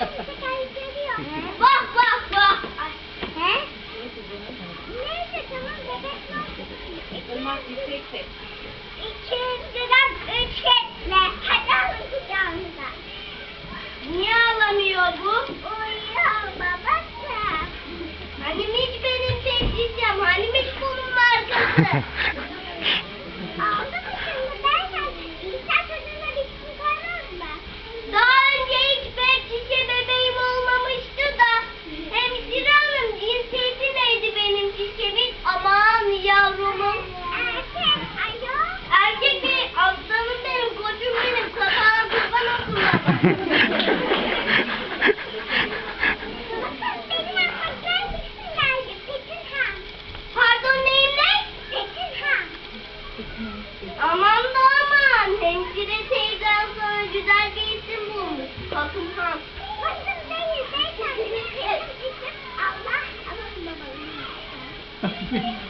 Ha ha ha. Zaman yüksektir. İkinciden üç etle. Hadi alın kucağınıza. Niye ağlamıyor bu? Uyuyor babası. Hani hiç benim teyzeciğim, hani hiç bunun markası. Aldı Pardon neyim ne? Petinham. Aman da aman. Hemşire teyzen sana güzel bir isim bulmuş. Bakımhan. Bakın değil beyefendi. Benim isim Allah. Aman babalım.